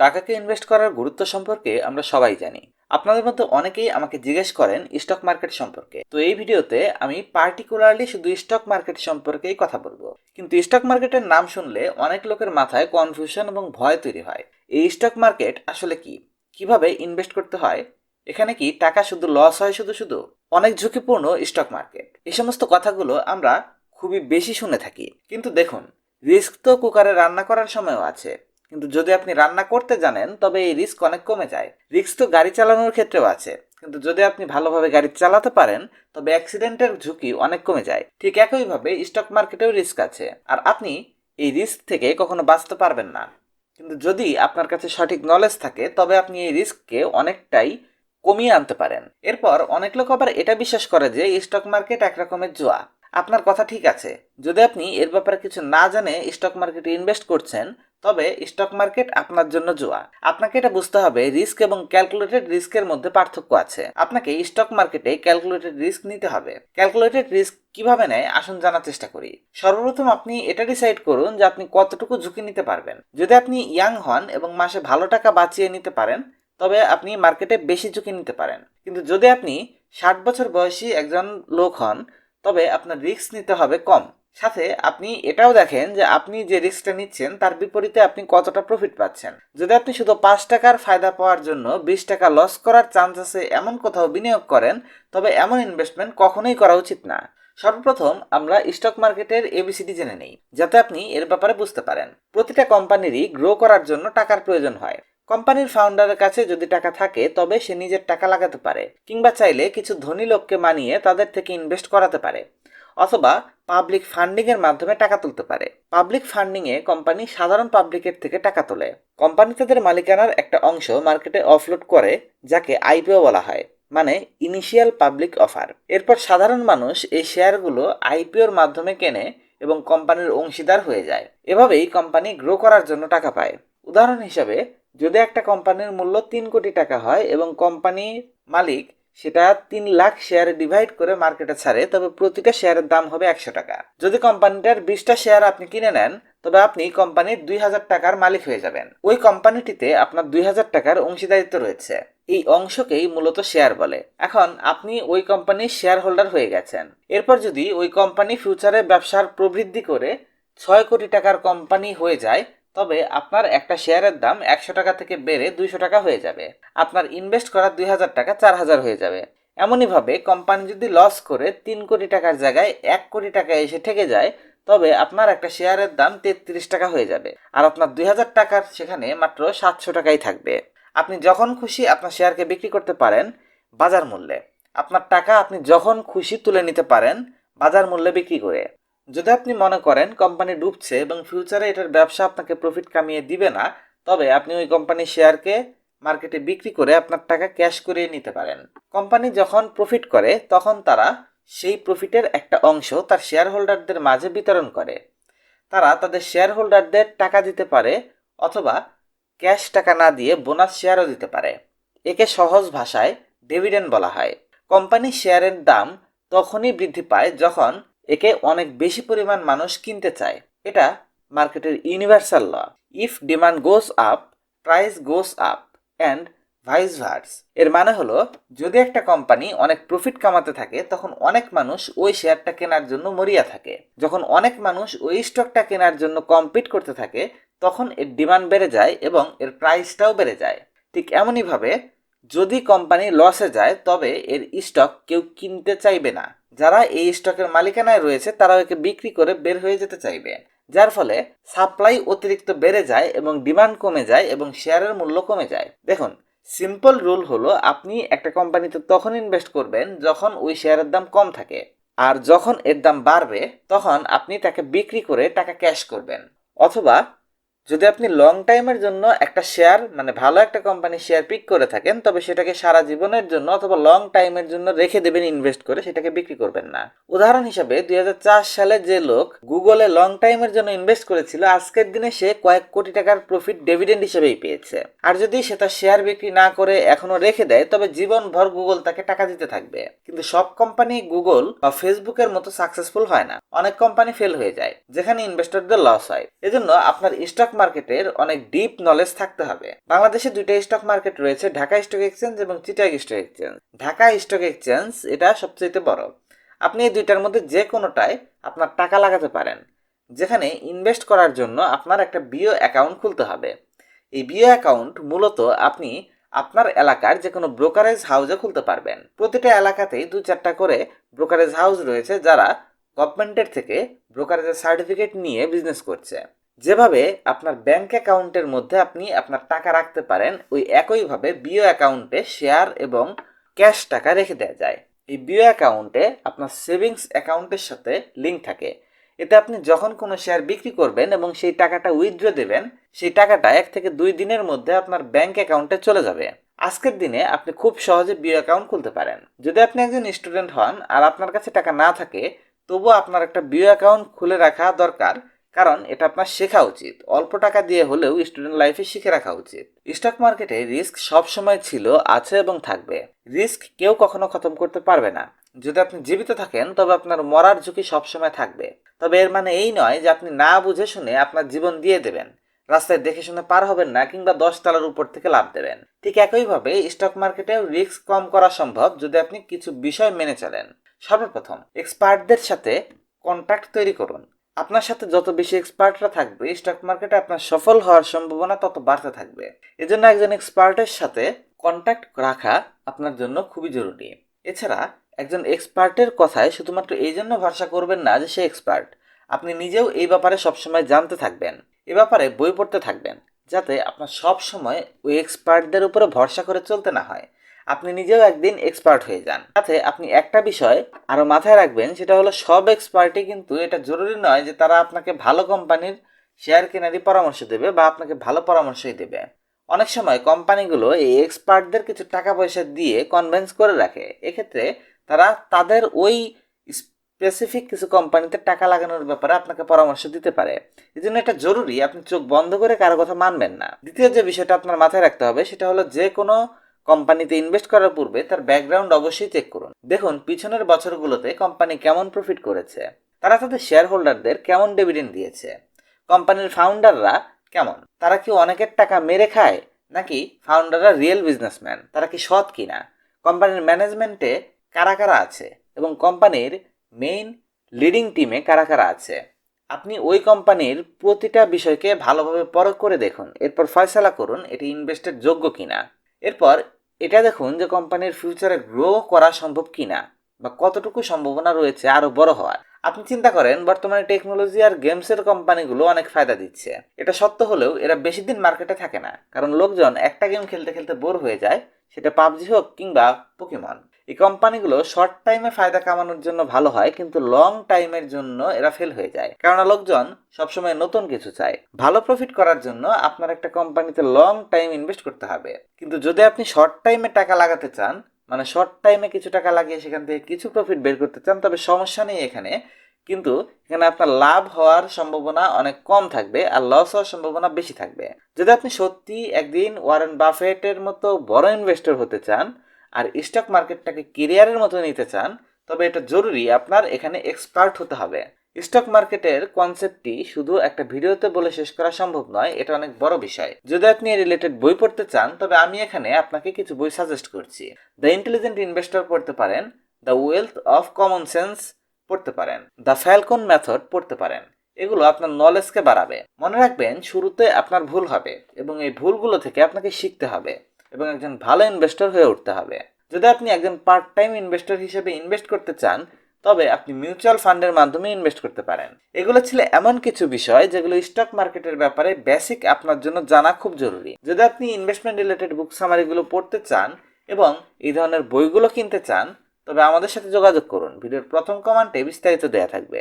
টাকাকে ইনভেস্ট করার গুরুত্ব সম্পর্কে আমরা সবাই জানি। আপনাদের মধ্যে অনেকেই আমাকে জিজ্ঞেস করেন স্টক মার্কেট সম্পর্কে। তো এই ভিডিওতে আমি পার্টিকুলারলি শুধু স্টক মার্কেট সম্পর্কেই কথা বলব। কিন্তু স্টক মার্কেটের নাম শুনলে অনেক লোকের মাথায় কনফিউশন এবং ভয় তৈরি হয়। এই স্টক মার্কেট আসলে কি? কীভাবে ইনভেস্ট করতে হয়? এখানে কি টাকা শুধু লস হয় শুধু শুধু? অনেক ঝুঁকিপূর্ণ স্টক মার্কেট এই সমস্ত কথাগুলো আমরা খুবই বেশি শুনে থাকি। কিন্তু দেখুন রিস্ক তো কুকারে রান্না করার সময়ও আছে। কিন্তু যদি আপনি রান্না করতে জানেন, তবে এই রিস্ক অনেক কমে যায়। রিস্ক তো গাড়ি চালানোর ক্ষেত্রেও আছে। কিন্তু যদি আপনি ভালোভাবে গাড়ি চালাতে পারেন, তবে অ্যাক্সিডেন্টের ঝুঁকি অনেক কমে যায়। ঠিক একইভাবে স্টক মার্কেটেও রিস্ক আছে। আর আপনি এই রিস্ক থেকে কখনো বাঁচতে পারবেন না। কিন্তু যদি আপনার কাছে সঠিক নলেজ থাকে, তবে আপনি এই রিস্ককে অনেকটাই কমিয়ে আনতে পারেন। এরপর অনেক লোক আবার এটা বিশ্বাস করে যে স্টক মার্কেট এক রকমের জোয়া। আপনার কথা ঠিক আছে। যদি আপনি এর ব্যাপারে কিছু না জানে স্টক মার্কেটে ইনভেস্ট করছেন, তবে স্টক মার্কেট আপনার জন্য জোয়া আপনাকে এটা বুঝতে হবে রিস্ক এবং ক্যালকুলেটেড রিস্কের মধ্যে পার্থক্য আছে। আপনাকে স্টক মার্কেটে ক্যালকুলেটেড রিস্ক নিতে হবে। ক্যালকুলেটেড রিস্ক কীভাবে নেয়, আসুন জানার চেষ্টা করি। সর্বপ্রথম আপনি এটা ডিসাইড করুন যে আপনি কতটুকু ঝুঁকি নিতে পারবেন। যদি আপনি ইয়াং হন এবং মাসে ভালো টাকা বাঁচিয়ে নিতে পারেন, তবে আপনি মার্কেটে বেশি ঝুঁকি নিতে পারেন। কিন্তু যদি আপনি ষাট বছর বয়সী একজন লোক হন তবে আপনার রিস্ক নিতে হবে কম। সাথে আপনি এটাও দেখেন যে আপনি যে রিস্কটা নিচ্ছেন, তার বিপরীতে আপনি কতটা প্রফিট পাচ্ছেন। যদি আপনি শুধু পাঁচ টাকার ফায়দা পাওয়ার জন্য বিশ টাকা লস করার চান্স আছে এমন কোথাও বিনিয়োগ করেন, তবে এমন ইনভেস্টমেন্ট কখনোই করা উচিত না। সর্বপ্রথম আমরা স্টক মার্কেটের এবিসিডি জেনে নেই, যাতে আপনি এর ব্যাপারে বুঝতে পারেন। প্রতিটা কোম্পানিরই গ্রো করার জন্য টাকার প্রয়োজন হয়। কোম্পানির ফাউন্ডারের কাছে যদি টাকা থাকে, তবে সে নিজের টাকা লাগাতে পারে, কিংবা চাইলে কিছু ধনী লোককে মানিয়ে তাদের থেকে ইনভেস্ট করাতে পারে, অথবা পাবলিক ফান্ডিং এর মাধ্যমে টাকা তুলতে পারে। পাবলিক ফান্ডিং এ কোম্পানি সাধারণ পাবলিকের থেকে টাকা তোলে। কোম্পানি তাদের মালিকানার একটা অংশ মার্কেটে অফলোড করে, যাকে আইপিও বলা হয় মানে ইনিশিয়াল পাবলিক অফার। এরপর সাধারণ মানুষ এই শেয়ারগুলো আইপিওর মাধ্যমে কেনে এবং কোম্পানির অংশীদার হয়ে যায়। এভাবেই কোম্পানি গ্রো করার জন্য টাকা পায়। উদাহরণ হিসাবে যদি একটা কোম্পানির মূল্য তিন কোটি টাকা হয় এবং কোম্পানির মালিক সেটা তিন লাখ শেয়ারে ডিভাইড করে মার্কেটে ছাড়ে, তবে প্রতিটা শেয়ারের দাম হবে একশো টাকা। যদি কোম্পানিটার বিশটা শেয়ার আপনি কিনে নেন, তবে আপনি কোম্পানির দুই হাজার টাকার মালিক হয়ে যাবেন। ওই কোম্পানিটিতে আপনার দুই হাজার টাকার অংশীদারিত্ব রয়েছে। এই অংশকেই মূলত শেয়ার বলে। এখন আপনি ওই কোম্পানির শেয়ার হোল্ডার হয়ে গেছেন। এরপর যদি ওই কোম্পানি ফিউচারে ব্যবসার প্রবৃদ্ধি করে ছয় কোটি টাকার কোম্পানি হয়ে যায় তবে আপনার একটা শেয়ারের দাম একশো টাকা থেকে বেড়ে দুইশো টাকা হয়ে যাবে। আপনার ইনভেস্ট করা দুই হাজার টাকা চার হাজার হয়ে যাবে। এমনইভাবে কোম্পানি যদি লস করে তিন কোটি টাকার জায়গায় এক কোটি টাকা এসে ঠেকে যায়, তবে আপনার একটা শেয়ারের দাম তেত্রিশ টাকা হয়ে যাবে। আর আপনার দুই হাজার টাকার সেখানে মাত্র সাতশো টাকাই থাকবে। আপনি যখন খুশি আপনার শেয়ারকে বিক্রি করতে পারেন বাজার মূল্যে। আপনার টাকা আপনি যখন খুশি তুলে নিতে পারেন বাজার মূল্যে বিক্রি করে। যদি আপনি মনে করেন কোম্পানি ডুবছে এবং ফিউচারে এটার ব্যবসা আপনাকে প্রফিট কামিয়ে দিবে না, তবে আপনি ওই কোম্পানির শেয়ারকে মার্কেটে বিক্রি করে আপনার টাকা ক্যাশ করিয়ে নিতে পারেন। কোম্পানি যখন প্রফিট করে, তখন তারা সেই প্রফিটের একটা অংশ তার শেয়ার হোল্ডারদের মাঝে বিতরণ করে। তারা তাদের শেয়ার হোল্ডারদের টাকা দিতে পারে অথবা ক্যাশ টাকা না দিয়ে বোনাস শেয়ারও দিতে পারে। একে সহজ ভাষায় ডিভিডেন্ড বলা হয়। কোম্পানি শেয়ারের দাম তখনই বৃদ্ধি পায় যখন একে অনেক বেশি পরিমাণ মানুষ কিনতে চায়। এটা মার্কেটের universal law. If demand goes up, price goes up, and vice versa. এর মানে হলো, যদি একটা কোম্পানি অনেক প্রফিট কামাতে থাকে, তখন অনেক মানুষ ওই শেয়ারটা কেনার জন্য মরিয়া থাকে। যখন অনেক মানুষ ওই স্টকটা কেনার জন্য কম্পিট করতে থাকে, তখন এর ডিমান্ড বেড়ে যায় এবং এর প্রাইসটাও বেড়ে যায়। ঠিক এমনইভাবে যদি কোম্পানি লসে যায়, তবে এর স্টক কেউ কিনতে চাইবে না। যারা এই স্টকের মালিকানায় রয়েছে তারা একে বিক্রি করে বের হয়ে যেতে চাইবে। যার ফলে সাপ্লাই অতিরিক্ত বেড়ে যায় এবং ডিমান্ড কমে যায় এবং শেয়ারের মূল্য কমে যায়। দেখুন সিম্পল রুল হলো, আপনি একটা কোম্পানিতে তখন ইনভেস্ট করবেন যখন ওই শেয়ারের দাম কম থাকে। আর যখন এর দাম বাড়বে, তখন আপনি তাকে বিক্রি করে টাকা ক্যাশ করবেন। অথবা যদি আপনি লং টাইমের জন্য একটা শেয়ার মানে ভালো একটা কোম্পানির শেয়ার পিক করে থাকেন, তবে সেটাকে সারা জীবনের জন্য অথবা লং টাইমের জন্য রেখে দেবেন ইনভেস্ট করে সেটাকে বিক্রি করবেন না। উদাহরণ হিসাবে, দুই সালে যে লোক গুগলে লং টাইমের জন্য ইনভেস্ট করেছিল, আজকের দিনে সে কয়েক কোটি টাকার প্রফিট ডিভিডেন্ড হিসেবেই পেয়েছে। আর যদি সে তার শেয়ার বিক্রি না করে এখনও রেখে দেয়, তবে জীবনভর গুগল তাকে টাকা দিতে থাকবে। কিন্তু সব কোম্পানি গুগল বা ফেসবুকের মতো সাকসেসফুল হয় না। অনেক কোম্পানি ফেল হয়ে যায়, যেখানে ইনভেস্টরদের লস হয়। এজন্য আপনার স্টক মার্কেটের অনেক ডিপ নলেজ থাকতে হবে। বাংলাদেশে দুইটা স্টক মার্কেট রয়েছে, ঢাকা স্টক এক্সচেঞ্জ এবং Chittagong stock exchange Dhaka stock exchange এটা সবচেয়ে বড়। আপনি এই দুইটার মধ্যে যে কোনোটায় আপনার টাকা লাগাতে পারেন, যেখানে ইনভেস্ট করার জন্য আপনার একটা বিও অ্যাকাউন্ট খুলতে হবে। এই বিও অ্যাকাউন্ট মূলত আপনি আপনার এলাকার যে কোনো ব্রোকারেজ হাউসে খুলতে পারবেন। প্রতিটা এলাকাতেই দু চারটা করে ব্রোকারেজ হাউস রয়েছে যারা গভর্নমেন্টের থেকে ব্রোকারেজের সার্টিফিকেট নিয়ে বিজনেস করছে। যেভাবে আপনার ব্যাংক অ্যাকাউন্টের মধ্যে আপনি আপনার টাকা রাখতে পারেন, ওই একইভাবে বিও অ্যাকাউন্টে শেয়ার এবং ক্যাশ টাকা রেখে দেওয়া যায়। এই বিও অ্যাকাউন্টে আপনার সেভিংস অ্যাকাউন্টের সাথে লিঙ্ক থাকে। এতে আপনি যখন কোনো শেয়ার বিক্রি করবেন এবং সেই টাকাটা উইথড্র দেবেন, সেই টাকাটা এক থেকে দুই দিনের মধ্যে আপনার ব্যাংক অ্যাকাউন্টে চলে যাবে। আজকের দিনে আপনি খুব সহজে বিও অ্যাকাউন্ট খুলতে পারেন। যদি আপনি একজন স্টুডেন্ট হন আর আপনার কাছে টাকা না থাকে, তবুও আপনার একটা বিও অ্যাকাউন্ট খুলে রাখা দরকার। কারণ এটা আপনার শেখা উচিত। অল্প টাকা দিয়ে হলেও স্টুডেন্ট লাইফে শিখে রাখা উচিত। স্টক মার্কেটে রিস্ক সব সময় ছিল, আছে এবং থাকবে। রিস্ক কেউ কখনো খতম করতে পারবে না। যদি আপনি জীবিত থাকেন, তবে আপনার মরার ঝুঁকি সবসময় থাকবে। তবে এর মানে এই নয় যে আপনি না বুঝে শুনে আপনার জীবন দিয়ে দেবেন। রাস্তায় দেখে শুনে পার হবেন না কিংবা দশ তলার উপর থেকে লাভ দেবেন। ঠিক একইভাবে স্টক মার্কেটেও রিস্ক কম করা সম্ভব যদি আপনি কিছু বিষয় মেনে চলেন। সর্বপ্রথম এক্সপার্টদের সাথে কন্ট্যাক্ট তৈরি করুন। আপনার সাথে যত বেশি এক্সপার্টরা থাকবে স্টক মার্কেটে আপনার সফল হওয়ার সম্ভাবনা তত বাড়তে থাকবে। এজন্য একজন এক্সপার্টের সাথে কন্ট্যাক্ট রাখা আপনার জন্য খুবই জরুরি। এছাড়া, একজন এক্সপার্টের কথায় শুধুমাত্র এই জন্য ভরসা করবেন না যে সে এক্সপার্ট আপনি নিজেও এই ব্যাপারে সবসময় জানতে থাকবেন। এ ব্যাপারে বই পড়তে থাকবেন, যাতে আপনার সব সময় ওই এক্সপার্টদের উপরে ভরসা করে চলতে না হয়। আপনি নিজেও একদিন এক্সপার্ট হয়ে যান। সাথে আপনি একটা বিষয় আরও মাথায় রাখবেন, সেটা হলো সব এক্সপার্টই কিন্তু এটা জরুরি নয় যে তারা আপনাকে ভালো কোম্পানির শেয়ার কেনারই পরামর্শ দেবে বা আপনাকে ভালো পরামর্শই দেবে। অনেক সময় কোম্পানিগুলো এই এক্সপার্টদের কিছু টাকা পয়সা দিয়ে কনভেন্স করে রাখে। এক্ষেত্রে তারা তাদের ওই স্পেসিফিক কিছু কোম্পানিতে টাকা লাগানোর ব্যাপারে আপনাকে পরামর্শ দিতে পারে। এই জন্য এটা জরুরি, আপনি চোখ বন্ধ করে কারও কথা মানবেন না। দ্বিতীয় যে বিষয়টা আপনার মাথায় রাখতে হবে, সেটা হলো যে কোনো কোম্পানিতে ইনভেস্ট করার পূর্বে তার ব্যাকগ্রাউন্ড অবশ্যই চেক করুন। দেখুন, পিছনের বছরগুলোতে কোম্পানি কেমন প্রফিট করেছে, তারা তাদের শেয়ার হোল্ডারদের কেমন ডিভিডেন্ড দিয়েছে, কোম্পানির ফাউন্ডাররা কেমন, তারা কি অনেকের টাকা মেরে খায়, নাকি ফাউন্ডাররা রিয়েল বিজনেসম্যান তারা কি সৎ কিনা, কোম্পানির ম্যানেজমেন্টে কারা কারা আছে এবং কোম্পানির মেইন লিডিং টিমে কারা কারা আছে। আপনি ওই কোম্পানির প্রতিটা বিষয়কে ভালোভাবে পরখ করে দেখুন, এরপর ফয়সালা করুন, এটি ইনভেস্টের যোগ্য কিনা। এরপর এটা দেখুন যে কোম্পানির ফিউচারে গ্রো করা সম্ভব কিনা বা কতটুকু সম্ভাবনা রয়েছে আরও বড় হওয়ার। আপনি চিন্তা করেন, বর্তমানে টেকনোলজি আর গেমসের কোম্পানিগুলো অনেক ফায়দা দিচ্ছে। এটা সত্য হলেও এরা বেশি দিন মার্কেটে থাকে না। কারণ লোকজন একটা গেম খেলতে খেলতে বোর হয়ে যায়, সেটা পাবজি হোক কিংবা পোকেমন এই কোম্পানিগুলো শর্ট টাইমে ফায়দা কামানোর জন্য ভালো হয়, কিন্তু লং টাইমের জন্য এরা ফেল হয়ে যায়। কেননা লোকজন সবসময় নতুন কিছু চায়। ভালো প্রফিট করার জন্য আপনার একটা কোম্পানিতে লং টাইম ইনভেস্ট করতে হবে। কিন্তু যদি আপনি শর্ট টাইমে টাকা লাগাতে চান মানে শর্ট টাইমে কিছু টাকা লাগিয়ে সেখান থেকে কিছু প্রফিট বের করতে চান, তবে সমস্যা নেই এখানে। কিন্তু এখানে আপনার লাভ হওয়ার সম্ভাবনা অনেক কম থাকবে আর লস হওয়ার সম্ভাবনা বেশি থাকবে। যদি আপনি সত্যি একদিন ওয়ারেন বাফেটের মতো বড় ইনভেস্টর হতে চান আর স্টক মার্কেটটাকে কেরিয়ারের মতো নিতে চান, তবে এটা জরুরি, আপনার এখানে এক্সপার্ট হতে হবে। স্টক মার্কেটের কনসেপ্টটি শুধু একটা ভিডিওতে বলে শেষ করা সম্ভব নয়, এটা অনেক বড় বিষয়। যদি আপনি রিলেটেড বই পড়তে চান, তবে আমি এখানে আপনাকে কিছু বই সাজেস্ট করছি। দ্য ইন্টেলিজেন্ট ইনভেস্টর পড়তে পারেন the wealth of common sense পড়তে পারেন দ্য ফ্যালকন মেথড পড়তে পারেন, এগুলো আপনার নলেজকে বাড়াবে। মনে রাখবেন, শুরুতে আপনার ভুল হবে এবং এই ভুলগুলো থেকে আপনাকে শিখতে হবে। এবং একজন ভালো ইনভেস্টর হয়ে উঠতে হবে। যদি আপনি একজন পার্ট টাইম ইনভেস্টর হিসেবে ইনভেস্ট করতে চান, তবে আপনি মিউচুয়াল ফান্ডের মাধ্যমে ইনভেস্ট করতে পারেন। এগুলো ছিল এমন কিছু বিষয় যেগুলো স্টক মার্কেটের ব্যাপারে বেসিক আপনার জন্য জানা খুব জরুরি। যদি আপনি ইনভেস্টমেন্ট রিলেটেড বুক সামারিগুলো পড়তে চান এবং এই ধরনের বইগুলো কিনতে চান, তবে আমাদের সাথে যোগাযোগ করুন। ভিডিওর প্রথম কমান্টে বিস্তারিত দেওয়া থাকবে।